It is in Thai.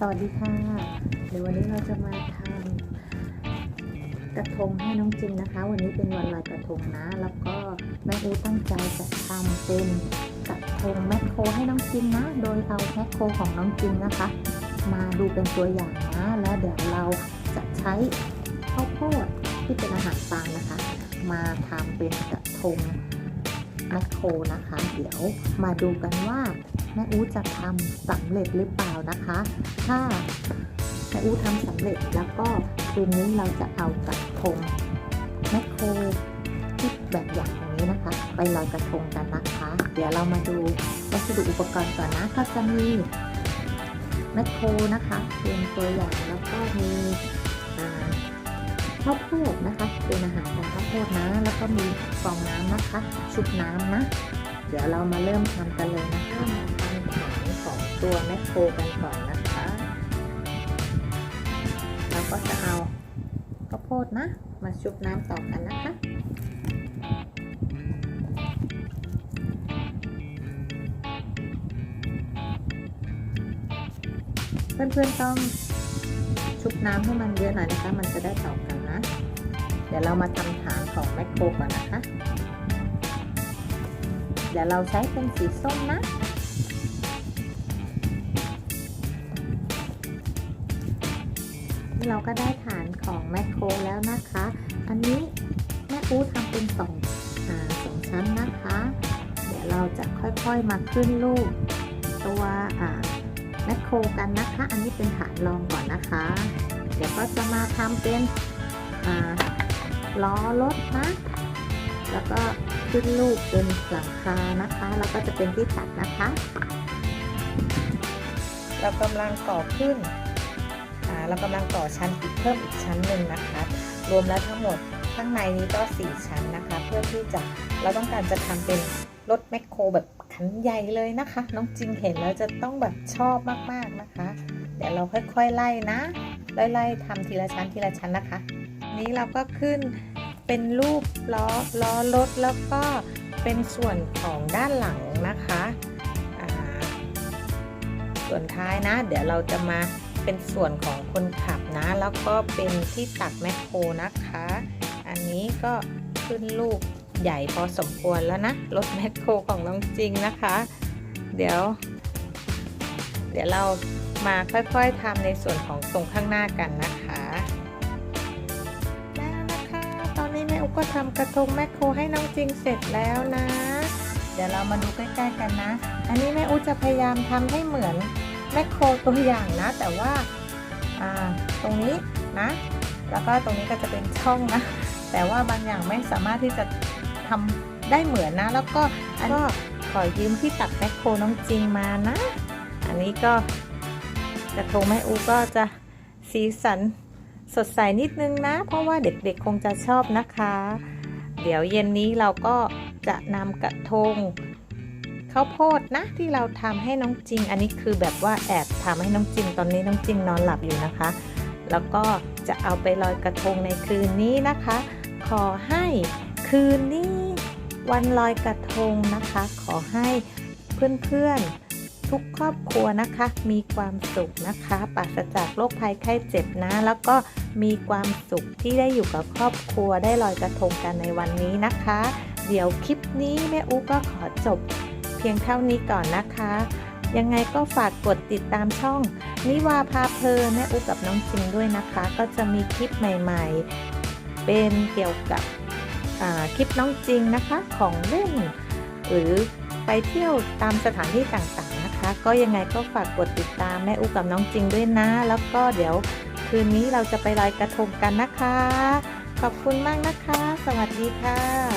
สวัสดีค่ะ เดี๋ยววันนี้เราจะมาทำกระทงให้น้องจินนะคะ วันนี้เป็นวันลอยกระทงนะ แล้วก็แม่อูตั้งใจจะทำเป็นกระทงแมคโครให้น้องจินนะ โดยเอาแมคโครของน้องจินนะคะ มาดูเป็นตัวอย่างนะ แล้วเดี๋ยวเราจะใช้ข้าวโพดที่เป็นอาหารฟางนะคะ มาทำเป็นกระทงแมคโครนะคะ เดี๋ยวมาดูกันว่า แม่อูจะทำสำเร็จหรือเปล่านะคะ ถ้าแม่อูทำสำเร็จแล้วก็คืนนี้เราจะเอากระทงแมคโครที่แบบอย่างตรงนี้นะคะ ไปลอยกระทงกันนะคะ เดี๋ยวเรามาดูวัสดุอุปกรณ์ก่อนนะก็จะมีแมคโครนะคะเป็นตัวอย่างแล้วก็มีอ่าข้าวโพดนะคะเป็นอาหารของข้าวโพดนะ แล้วก็มีฟองน้ำนะคะ ชุบน้ำนะ เดี๋ยวเรามาเริ่มทำกันเลยนะคะ ตัวแมคโครกันก่อนนะคะ เราก็จะเอาข้าวโพดนะ มาชุบน้ำต่อกันนะคะเพื่อนๆต้องชุบน้ำให้มันเยอะหน่อยนะคะ มันจะได้ต่อกันนะ เดี๋ยวเรามาทำฐานของแมคโครก่อนนะคะ เดี๋ยวเราใช้เป็นสีส้มนะ เราก็ได้ฐานของแมคโครแล้วนะคะ อันนี้แม่อูทำเป็นสองอสองชั้นนะคะ เดี๋ยวเราจะค่อยๆมาขึ้นรูปตัวแมคโครกันนะคะ อันนี้เป็นฐานรองก่อนนะคะ เดี๋ยวก็จะมาทำเป็นล้อรถนะ แล้วก็ขึ้นรูปเป็นหลังคานะคะ แล้วก็จะเป็นที่ตัดนะคะ เรากำลังก่อขึ้น เรากำลังก่อชั้นอีกเพิ่มอีกชั้นหนึ่งนะคะ รวมแล้วทั้งหมดข้างในนี้ก็ 4 ชั้นนะคะ เพื่อที่จะเราต้องการจะทำเป็นรถแมคโครแบบคันใหญ่เลยนะคะ น้องจริงเห็นแล้วจะต้องแบบชอบมากๆนะคะ เดี๋ยวเราค่อยๆไล่นะไล่ๆทำทีละชั้นทีละชั้นนะคะ นี้เราก็ขึ้นเป็นรูปล้อล้อรถแล้วก็เป็นส่วนของด้านหลังนะคะ ส่วนท้ายนะ เดี๋ยวเราจะมา เป็นส่วนของคนขับนะ แล้วก็เป็นที่ตักแมคโครนะคะ อันนี้ก็ขึ้นรูปใหญ่พอสมควรแล้วนะรถแมคโครของน้องจริงนะคะ เดี๋ยว เดี๋ยวเรามาค่อยๆทำในส่วนของตรงข้างหน้ากันนะคะแล้วนะคะ ตอนนี้แม่อุกก็ทำกระทงแมคโครให้น้องจริงเสร็จแล้วนะ เดี๋ยวเรามาดูใกล้ๆกันนะ อันนี้แม่อุจะพยายามทำให้เหมือน แมคโครตัวอย่างนะ แต่ว่าาตรงนี้นะ แล้วก็ตรงนี้ก็จะเป็นช่องนะ แต่ว่าบางอย่างไม่สามารถที่จะทำได้เหมือนนะ แล้วก็อันก็ขอยืมที่ตักแมคโครน้องจริงมานะ อันนี้ก็กระทงแม่อูก็จะสีสันสดใสนิดนึงนะ เพราะว่าเด็กๆคงจะชอบนะคะ เดี๋ยวเย็นนี้เราก็จะนำกระทง ข้าวโพดนะที่เราทำให้น้องจิง อันนี้คือแบบว่าแอบทำให้น้องจิง ตอนนี้น้องจิงนอนหลับอยู่นะคะ แล้วก็จะเอาไปลอยกระทงในคืนนี้นะคะ ขอให้คืนนี้วันลอยกระทงนะคะ ขอให้เพื่อนๆทุกครอบครัวนะคะ มีความสุขนะคะปราศจากโรคภัยไข้เจ็บนะ แล้วก็มีความสุขที่ได้อยู่กับครอบครัวได้ลอยกระทงกันในวันนี้นะคะ เดี๋ยวคลิปนี้แม่อูก็ขอจบ เพียงเท่านี้ก่อนนะคะ ยังไงก็ฝากกดติดตามช่องนิวาพาเพลินแม่อูกับน้องจิงด้วยนะคะ ก็จะมีคลิปใหม่ๆ เป็นเกี่ยวกับคลิปน้องจริงนะคะของเล่น หรือไปเที่ยวตามสถานที่ต่างๆนะคะ ก็ยังไงก็ฝากกดติดตามแม่อูกับน้องจริงด้วยนะ แล้วก็เดี๋ยวคืนนี้เราจะไปลอยกระทงกันนะคะ ขอบคุณมากนะคะ สวัสดีค่ะ